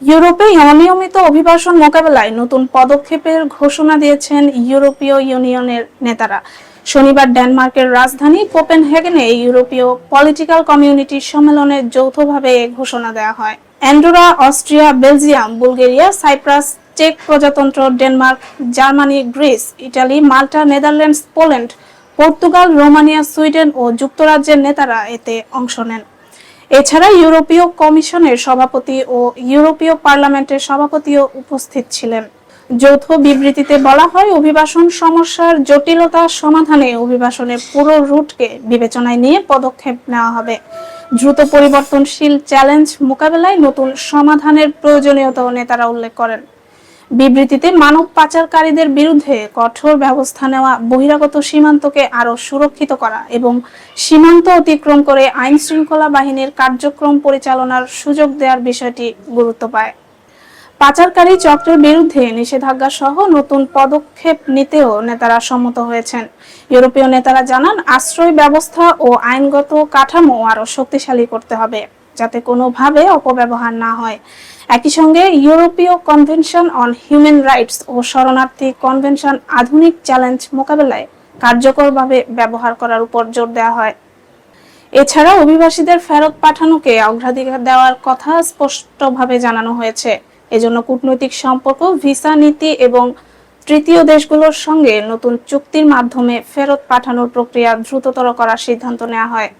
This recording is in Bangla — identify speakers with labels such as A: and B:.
A: ইউরোপে অনিয়মিত অভিবাসন মোকাবেলায় নতুন পদক্ষেপের ঘোষণা দিয়েছেন ইউরোপীয় ইউনিয়নের নেতারা। শনিবার ডেনমার্কের রাজধানী কোপেনহেগেনে ইউরোপীয় পলিটিক্যাল কমিউনিটির সম্মেলনে যৌথভাবে এ ঘোষণা দেওয়া হয়। Andorra, Austria, Belgium, Bulgaria, Cyprus, check প্রজাতন্ত্র, Denmark, Germany, Greece, Italy, Malta, Netherlands, Poland, Portugal, Romania, Sweden ও যুক্তরাজ্যের নেতারা এতে অংশ নেন। এছাড়া ইউরোপীয় কমিশনের সভাপতি ও ইউরোপীয় পার্লামেন্টের সভাপতিও উপস্থিত ছিলেন। যৌথ বিবৃতিতে বলা হয়, অভিবাসন সমস্যার জটিলতা সমাধানে অভিবাসনের পুরো রুটকে বিবেচনায় নিয়ে পদক্ষেপ নেওয়া হবে। দ্রুত পরিবর্তনশীল চ্যালেঞ্জ মোকাবেলায় নতুন সমাধানের প্রয়োজনীয়তাও নেতারা উল্লেখ করেন। বিবৃতিতে মানব পাচারকারীদের বিরুদ্ধে কঠোর ব্যবস্থা নেওয়া, বহিরাগত সীমান্তকে আরও সুরক্ষিত করা এবং সীমান্ত অতিক্রম করে আইন শৃঙ্খলা বাহিনীর কার্যক্রম পরিচালনার সুযোগ দেওয়ার বিষয়টি গুরুত্ব পায়। পাচারকারী চক্রের বিরুদ্ধে নিষেধাজ্ঞা সহ নতুন পদক্ষেপ নিতেও নেতারা সম্মত হয়েছেন। ইউরোপীয় নেতারা জানান, আশ্রয় ব্যবস্থা ও আইনগত কাঠামো আরও শক্তিশালী করতে হবে। যাতে কোনোভাবে অপব্যবহার না হয়। একই সঙ্গে ইউরোপীয় কনভেনশন অন হিউম্যান রাইটস ও শরণার্থী কনভেনশন আধুনিক চ্যালেঞ্জ মোকাবেলায় কার্যকরভাবে ব্যবহার করার উপর জোর দেওয়া হয়। এছাড়া অভিবাসীদের ফেরত পাঠানোকে অগ্রাধিকার দেওয়ার কথা স্পষ্টভাবে জানানো হয়েছে। এজন্য কূটনৈতিক সম্পর্ক, ভিসা নীতি এবং তৃতীয় দেশগুলোর সঙ্গে নতুন চুক্তির মাধ্যমে ফেরত পাঠানোর প্রক্রিয়া দ্রুততর করার সিদ্ধান্ত নেওয়া হয়।